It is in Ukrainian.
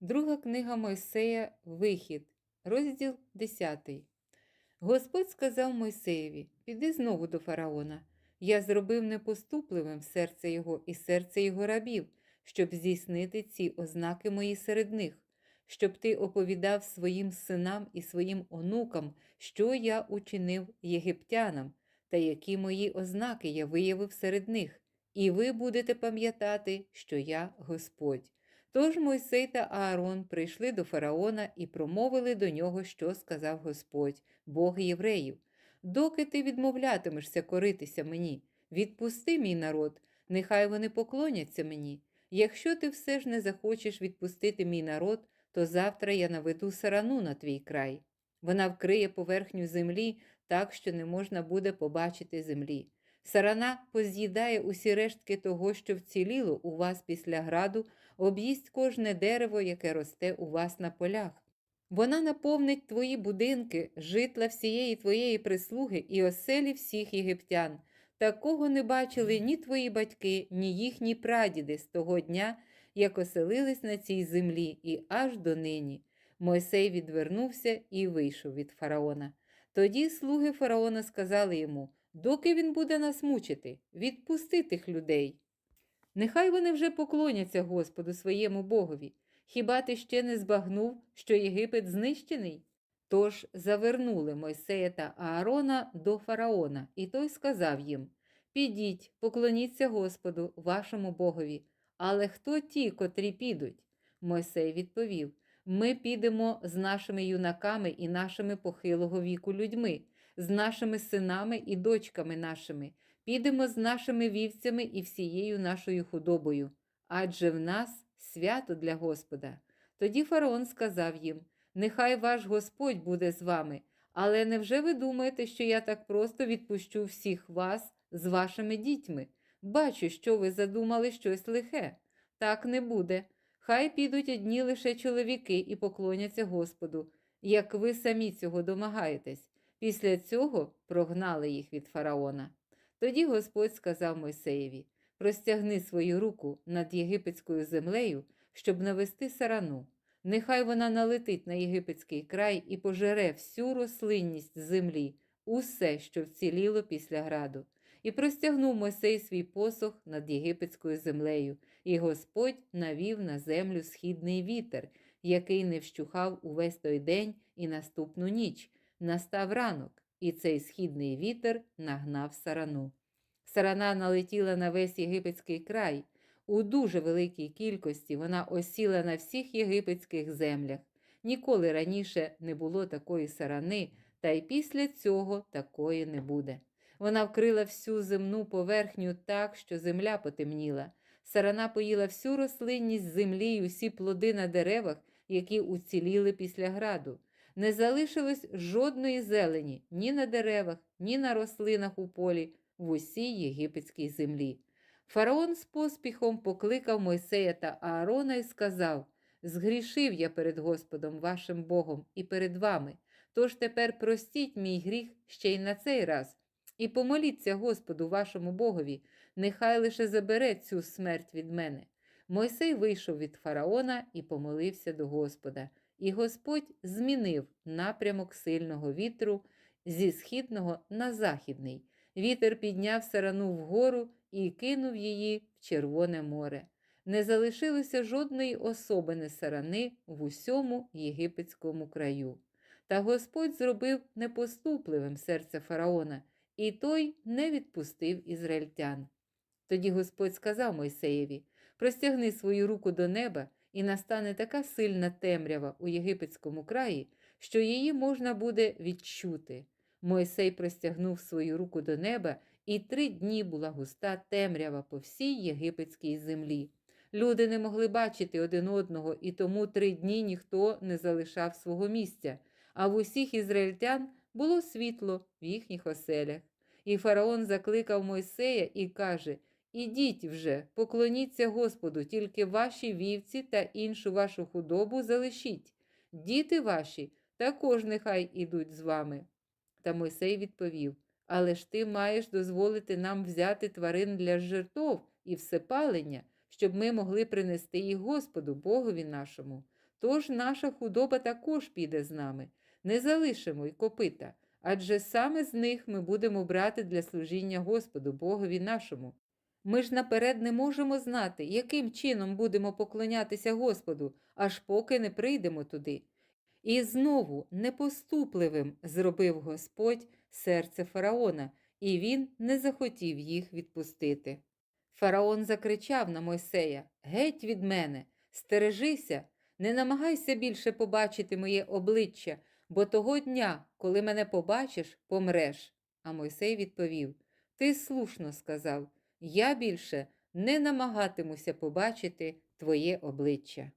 Друга книга Мойсея Вихід, розділ 10. Господь сказав Мойсеєві: Піди знову до фараона. Я зробив непоступливим серце його і серце його рабів, щоб здійснити ці ознаки мої серед них, щоб ти оповідав своїм синам і своїм онукам, що я учинив єгиптянам, та які мої ознаки я виявив серед них, і ви будете пам'ятати, що я Господь. Тож Мойсей та Аарон прийшли до фараона і промовили до нього, що сказав Господь, Бог євреїв. Доки ти відмовлятимешся коритися мені, відпусти мій народ, нехай вони поклоняться мені. Якщо ти все ж не захочеш відпустити мій народ, то завтра я наведу сарану на твій край. Вона вкриє поверхню землі так, що не можна буде побачити землі. Сарана поз'їдає усі рештки того, що вціліло у вас після граду, об'їсть кожне дерево, яке росте у вас на полях. Вона наповнить твої будинки, житла всієї твоєї прислуги і оселі всіх єгиптян. Такого не бачили ні твої батьки, ні їхні прадіди з того дня, як оселились на цій землі, і аж до нині. Мойсей відвернувся і вийшов від фараона. Тоді слуги фараона сказали йому: доки він буде нас мучити, відпусти тих людей. Нехай вони вже поклоняться Господу своєму Богові. Хіба ти ще не збагнув, що Єгипет знищений? Тож завернули Мойсея та Аарона до фараона, і той сказав їм: Підіть, поклоніться Господу, вашому Богові. Але хто ті, котрі підуть? Мойсей відповів: Ми підемо з нашими юнаками і нашими похилого віку людьми, з нашими синами і дочками нашими, підемо з нашими вівцями і всією нашою худобою, адже в нас свято для Господа. Тоді фараон сказав їм: Нехай ваш Господь буде з вами, але невже ви думаєте, що я так просто відпущу всіх вас з вашими дітьми? Бачу, що ви задумали щось лихе. Так не буде. Хай підуть одні лише чоловіки і поклоняться Господу, як ви самі цього домагаєтесь. Після цього прогнали їх від фараона. Тоді Господь сказав Мойсеєві: Простягни свою руку над єгипетською землею, щоб навести сарану. Нехай вона налетить на єгипетський край і пожере всю рослинність землі, усе, що вціліло після граду. І простягнув Мойсей свій посох над єгипетською землею, і Господь навів на землю східний вітер, який не вщухав увесь той день і наступну ніч. Настав ранок, і цей східний вітер нагнав сарану. Сарана налетіла на весь єгипетський край. У дуже великій кількості вона осіла на всіх єгипетських землях. Ніколи раніше не було такої сарани, та й після цього такої не буде. Вона вкрила всю земну поверхню так, що земля потемніла. Сарана поїла всю рослинність землі й усі плоди на деревах, які уціліли після граду. Не залишилось жодної зелені ні на деревах, ні на рослинах у полі в усій єгипетській землі. Фараон з поспіхом покликав Мойсея та Аарона і сказав: Згрішив я перед Господом вашим Богом і перед вами. Тож тепер простіть мій гріх ще й на цей раз, і помоліться Господу вашому Богові, нехай лише забере цю смерть від мене. Мойсей вийшов від фараона і помолився до Господа, і Господь змінив напрямок сильного вітру зі східного на західний. Вітер підняв сарану вгору і кинув її в Червоне море. Не залишилося жодної особини сарани в усьому єгипетському краю. Та Господь зробив непоступливим серце фараона, і той не відпустив ізраїльтян. Тоді Господь сказав Мойсеєві: простягни свою руку до неба, і настане така сильна темрява у єгипетському краї, що її можна буде відчути. Мойсей простягнув свою руку до неба, і три дні була густа темрява по всій єгипетській землі. Люди не могли бачити один одного, і тому три дні ніхто не залишав свого місця, а в усіх ізраїльтян було світло в їхніх оселях. І фараон закликав Мойсея і каже: Ідіть вже, поклоніться Господу, тільки ваші вівці та іншу вашу худобу залишіть. Діти ваші також нехай ідуть з вами. Та Мойсей відповів: Але ж ти маєш дозволити нам взяти тварин для жертов і всепалення, щоб ми могли принести їх Господу, Богові нашому. Тож наша худоба також піде з нами. Не залишимо й копита, адже саме з них ми будемо брати для служіння Господу, Богові нашому. Ми ж наперед не можемо знати, яким чином будемо поклонятися Господу, аж поки не прийдемо туди. І знову непоступливим зробив Господь серце фараона, і він не захотів їх відпустити. Фараон закричав на Мойсея: Геть від мене, стережися, не намагайся більше побачити моє обличчя, бо того дня, коли мене побачиш, помреш. А Мойсей відповів: Ти слушно сказав, я більше не намагатимуся побачити твоє обличчя.